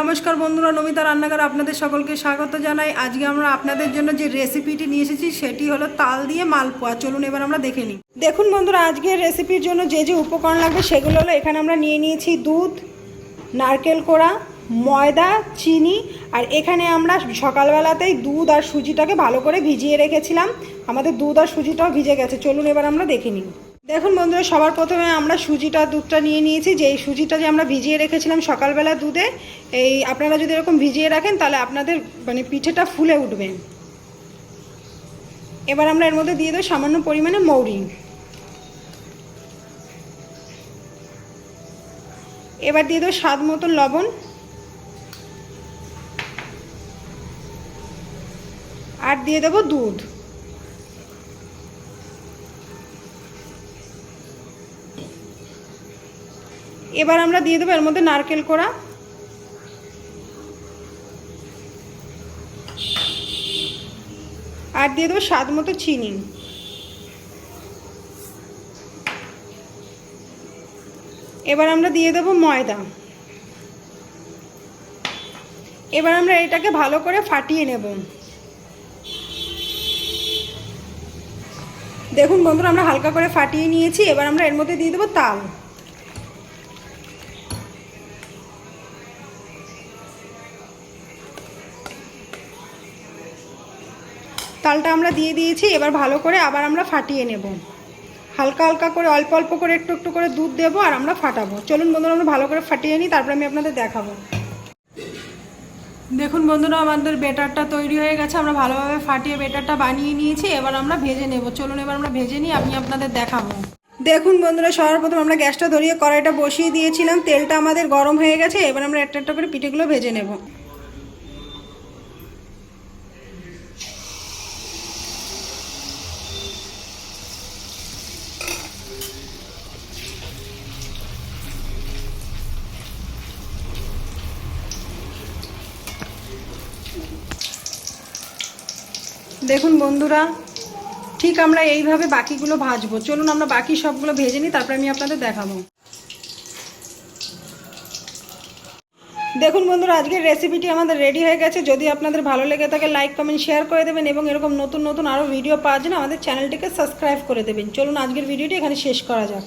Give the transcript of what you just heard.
নমস্কার বন্ধুরা, নমিতা রান্নাঘর আপনাদের সকলকে স্বাগত জানাই। আজকে আমরা আপনাদের জন্য যে রেসিপিটি নিয়ে এসেছি, সেটি হলো তাল দিয়ে মালপোয়া। চলুন এবার আমরা দেখে নিই। দেখুন বন্ধুরা, আজকের রেসিপির জন্য যে যে উপকরণ লাগবে, সেগুলো হলো এখানে আমরা নিয়ে নিয়েছি দুধ, নারকেল কোড়া, ময়দা, চিনি, আর এখানে আমরা সকালবেলাতেই দুধ আর সুজিটাকে ভালো করে ভিজিয়ে রেখেছিলাম। আমাদের দুধ আর সুজিটাও ভিজে গেছে। চলুন এবার আমরা দেখে নিই। দেখুন বন্ধুরা, সবার প্রথমে আমরা সুজিটা, দুধটা নিয়ে নিয়েছি। যে এই সুজিটা যে আমরা ভিজিয়ে রেখেছিলাম সকালবেলা দুধে, এই আপনারা যদি এরকম ভিজিয়ে রাখেন, তাহলে আপনাদের মানে পিঠেটা ফুলে উঠবে। এবার আমরা এর মধ্যে দিয়ে দেবো সামান্য পরিমাণে মৌরি। এবার দিয়ে দেবো স্বাদ মতন লবণ। আর দিয়ে দেবো দুধ। এবার আমরা দিয়ে দেবো এর মধ্যে নারকেল কোড়া। আর দিয়ে দেবো স্বাদ মতো চিনি। এবার আমরা দিয়ে দেবো ময়দা। এবার আমরা এটাকে ভালো করে ফাটিয়ে নেব। দেখুন বন্ধুরা, আমরা হালকা করে ফাটিয়ে নিয়েছি। এবার আমরা এর মধ্যে দিয়ে দেবো তাল। তালটা আমরা দিয়ে দিয়েছি, এবার ভালো করে আবার আমরা ফাটিয়ে নেব। হালকা হালকা করে, অল্প অল্প করে একটু একটু করে দুধ দেবো আর আমরা ফাটাবো। চলুন বন্ধুরা, আমরা ভালো করে ফাটিয়ে নিই, তারপর আমি আপনাদের দেখাবো। দেখুন বন্ধুরা, আমাদের বেটারটা তৈরি হয়ে গেছে, আমরা ভালোভাবে ফাটিয়ে বেটারটা বানিয়ে নিয়েছি, এবার আমরা ভেজে নেব। চলুন এবার আমরা ভেজে নিই, আমি আপনাদের দেখাবো। দেখুন বন্ধুরা সবার প্রথম আমরা গ্যাসটা ধরিয়ে কড়াইটা বসিয়ে দিয়েছিলাম, তেলটা আমাদের গরম হয়ে গেছে, এবার আমরা একটা একটা করে পিঠেগুলো ভেজে নেব। দেখুন বন্ধুরা, ঠিক আমরা এইভাবে বাকিগুলো ভাজবো। চলুন আমরা বাকি সবগুলো ভেজে নিই, তারপরে আমি আপনাদের দেখাবো। দেখুন বন্ধুরা, আজকের রেসিপিটি আমাদের রেডি হয়ে গেছে। যদি আপনাদের ভালো লেগে থাকে লাইক কমেন্ট শেয়ার করে দেবেন এবং এরকম নতুন নতুন আরও ভিডিও পাওয়ার জন্য আমাদের চ্যানেলটিকে সাবস্ক্রাইব করে দেবেন। চলুন আজকের ভিডিওটি এখানে শেষ করা যাক।